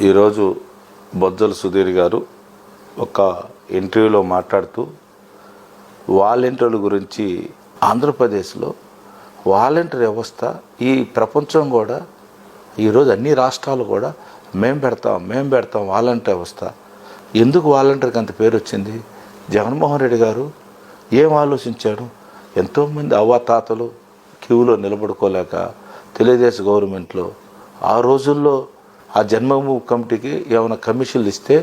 ఈరోజు బొజ్జల సుధీర్ గారు ఒక ఇంటర్వ్యూలో మాట్లాడుతూ వాలంటీర్ల గురించి ఆంధ్రప్రదేశ్లో వాలంటీర్ వ్యవస్థ ఈ ప్రపంచం కూడా ఈరోజు అన్ని రాష్ట్రాలు కూడా మేం పెడతాం మేం పెడతాం వాలంటీర్ వ్యవస్థ. ఎందుకు వాలంటీర్కి అంత పేరు వచ్చింది? జగన్మోహన్ రెడ్డి గారు ఏం ఆలోచించాడు ఎంతోమంది అవ్వాతాతలు క్యూలో నిలబడుకోలేక తెలుగుదేశం గవర్నమెంట్లో ఆ రోజుల్లో ఆ జన్మభూమి కమిటీకి ఏమైనా కమిషన్లు ఇస్తే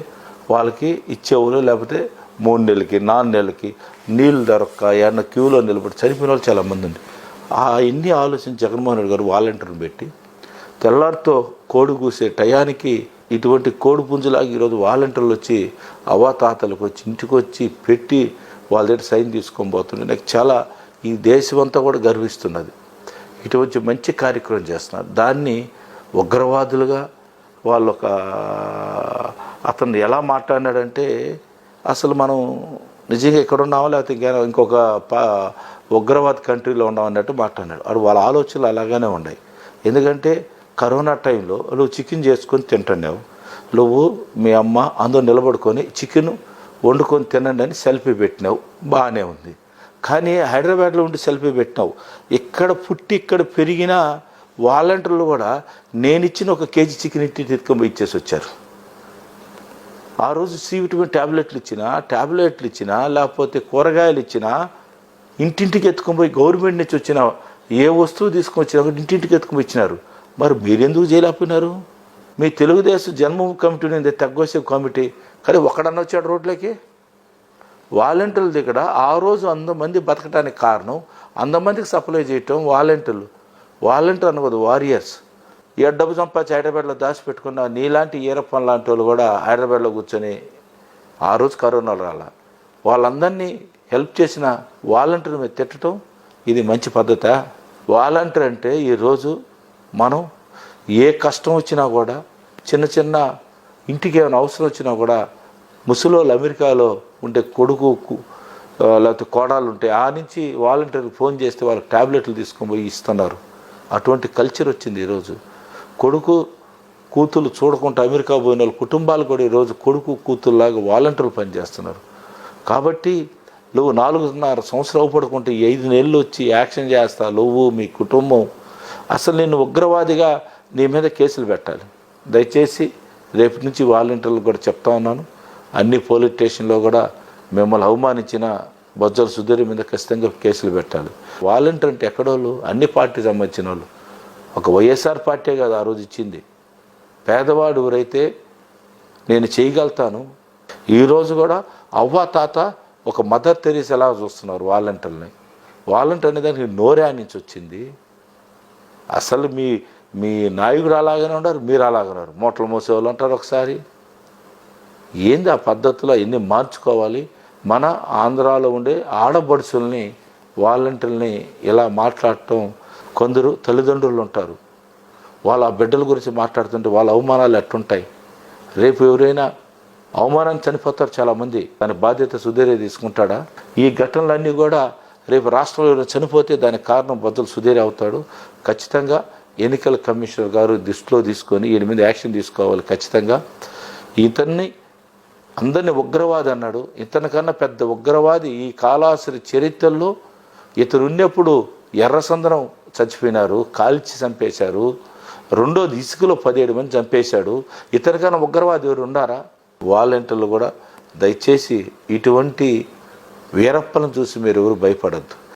వాళ్ళకి ఇచ్చేవాళ్ళు లేకపోతే మూడు నెలలకి నాలుగు నెలలకి నీళ్ళు దొరక్క ఏమన్నా క్యూలో నిలబడి చనిపోయిన వాళ్ళు చాలామంది ఉంది ఆ ఇన్ని ఆలోచించి జగన్మోహన్ రెడ్డి గారు వాలంటీర్ని పెట్టి తెల్లారితో కోడి కూసే టయానికి ఇటువంటి కోడి పుంజులాగా ఈరోజు వాలంటీర్లు వచ్చి అవాతాతలకు వచ్చి ఇంటికి వచ్చి పెట్టి వాళ్ళ దగ్గర సైన్ తీసుకొని పోతుంది నాకు చాలా ఈ దేశం అంతా కూడా గర్విస్తున్నది. ఇటువంటి మంచి కార్యక్రమం చేస్తున్నారు. దాన్ని ఉగ్రవాదులుగా వాళ్ళు ఒక అతను ఎలా మాట్లాడినాడంటే అసలు మనం నిజంగా ఎక్కడ ఉన్నామో లేకపోతే ఇంకా ఇంకొక ప ఉగ్రవాద కంట్రీలో ఉన్నాం అన్నట్టు మాట్లాడినాడు. అప్పుడు వాళ్ళ ఆలోచనలు అలాగానే ఉన్నాయి. ఎందుకంటే కరోనా టైంలో నువ్వు చికెన్ చేసుకొని తింటున్నావు. నువ్వు మీ అమ్మ అందరూ నిలబడుకొని చికెన్ వండుకొని తినండి అని సెల్ఫీ పెట్టినావు. బాగానే ఉంది. కానీ హైదరాబాద్లో ఉండి సెల్ఫీ పెట్టినావు. ఇక్కడ పుట్టి ఇక్కడ పెరిగినా వాలంటీర్లు కూడా నేను ఇచ్చిన ఒక కేజీ చికెన్ ఇంటి ఎత్తుకొని ఇచ్చేసి వచ్చారు. ఆ రోజు సి విటమిన్ ట్యాబ్లెట్లు ఇచ్చినా ట్యాబ్లెట్లు ఇచ్చినా లేకపోతే కూరగాయలు ఇచ్చినా ఇంటింటికి ఎత్తుకొని గవర్నమెంట్ నుంచి వచ్చిన ఏ వస్తువు తీసుకొని వచ్చినా కూడా ఇంటింటికి ఎత్తుకొని ఇచ్చినారు. మరి మీరెందుకు చేయలేకపోయినారు మీ తెలుగుదేశం జన్మభూమి కమిటీ ఉంది తగ్గోసే కమిటీ. కానీ ఒకడన్నా వచ్చాడు రోడ్లకి? వాలంటీర్ల దగ్గర ఆ రోజు వంద మంది బతకడానికి కారణం వంద మందికి సప్లై చేయటం వాలంటీర్లు. వాలంటీర్ అనకూడదు వారియర్స్. ఏ డబ్బు సంపాదించి హైదరాబాద్లో దాచిపెట్టుకున్న నీలాంటి ఈరప్పన్ లాంటి వాళ్ళు కూడా హైదరాబాద్లో కూర్చొని ఆ రోజు కరోనాలో రాల. వాళ్ళందరినీ హెల్ప్ చేసిన వాలంటీర్ మీద తిట్టడం ఇది మంచి పద్ధత. వాలంటీర్ అంటే ఈరోజు మనం ఏ కష్టం వచ్చినా కూడా చిన్న చిన్న ఇంటికి ఏమైనా అవసరం వచ్చినా కూడా ముసలోళ్ళు అమెరికాలో ఉండే కొడుకు లేకపోతే కోడాలు ఉంటాయి ఆ నుంచి వాలంటీర్కి ఫోన్ చేస్తే వాళ్ళకి ట్యాబ్లెట్లు తీసుకొని పోయి ఇస్తున్నారు. అటువంటి కల్చర్ వచ్చింది ఈరోజు కొడుకు కూతురు చూడకుండా అమెరికా పోయిన వాళ్ళ కుటుంబాలు కూడా ఈరోజు కొడుకు కూతురులాగా వాలంటీర్లు పనిచేస్తున్నారు. కాబట్టి నువ్వు నాలుగున్నర సంవత్సరం పడుకుంటే ఐదు నెలలు వచ్చి యాక్షన్ చేస్తా నువ్వు మీ కుటుంబం. అసలు నేను ఉగ్రవాదిగా నీ మీద కేసులు పెట్టాలి. దయచేసి రేపు నుంచి వాలంటీర్లు కూడా చెప్తా ఉన్నాను. అన్ని పోలీస్ స్టేషన్లో కూడా మిమ్మల్ని అవమానించిన బొజ్జల సుధీర్ మీద ఖచ్చితంగా కేసులు పెట్టాలి. వాలంటీర్ అంటే ఎక్కడోళ్ళు? అన్ని పార్టీ సంబంధించిన వాళ్ళు. ఒక వైఎస్ఆర్ పార్టీ కాదు ఆ రోజు ఇచ్చింది. పేదవాడు ఎవరైతే నేను చేయగలుగుతాను ఈరోజు కూడా అవ్వ తాత ఒక మదర్ తెరీస్ ఎలా చూస్తున్నారు వాలంటీర్ని వాలంటీర్ అనే దానికి నోరే నుంచి వచ్చింది. అసలు మీ మీ నాయకుడు అలాగనే ఉన్నారు మీరు అలాగనే ఉన్నారు. మూటలు మోసేవాళ్ళు అంటారు ఒకసారి. ఏంది ఆ పద్ధతిలో? ఎన్ని మార్చుకోవాలి. మన ఆంధ్రాలో ఉండే ఆడబడుచుల్ని వాలంటీర్ని ఇలా మాట్లాడటం కొందరు తల్లిదండ్రులు ఉంటారు. వాళ్ళ బిడ్డల గురించి మాట్లాడుతుంటే వాళ్ళ అవమానాలు ఎట్టుంటాయి? రేపు ఎవరైనా అవమానాన్ని చనిపోతారు చాలామంది. దాని బాధ్యత సుధీరే తీసుకుంటాడా? ఈ ఘటనలన్నీ కూడా రేపు రాష్ట్రంలో ఎవరైనా చనిపోతే దానికి కారణం బద్దలు సుధీరే అవుతాడు. ఖచ్చితంగా ఎన్నికల కమిషనర్ గారు దృష్టిలో తీసుకొని ఈయన మీద యాక్షన్ తీసుకోవాలి ఖచ్చితంగా. ఇతన్ని అందరిని ఉగ్రవాది అన్నాడు. ఇతనికన్నా పెద్ద ఉగ్రవాది ఈ కాలాసరి చరిత్రలో ఇతను ఉన్నప్పుడు ఎర్రసందనం చచ్చిపోయినారు కాల్చి చంపేశారు. రెండోది ఇసుకలో పదిహేడు మంది చంపేశాడు. ఇతనికన్నా ఉగ్రవాది ఎవరు ఉండారా వాలంటీర్లు కూడా దయచేసి ఇటువంటి వీరప్పలను చూసి మీరు ఎవరు భయపడద్దు.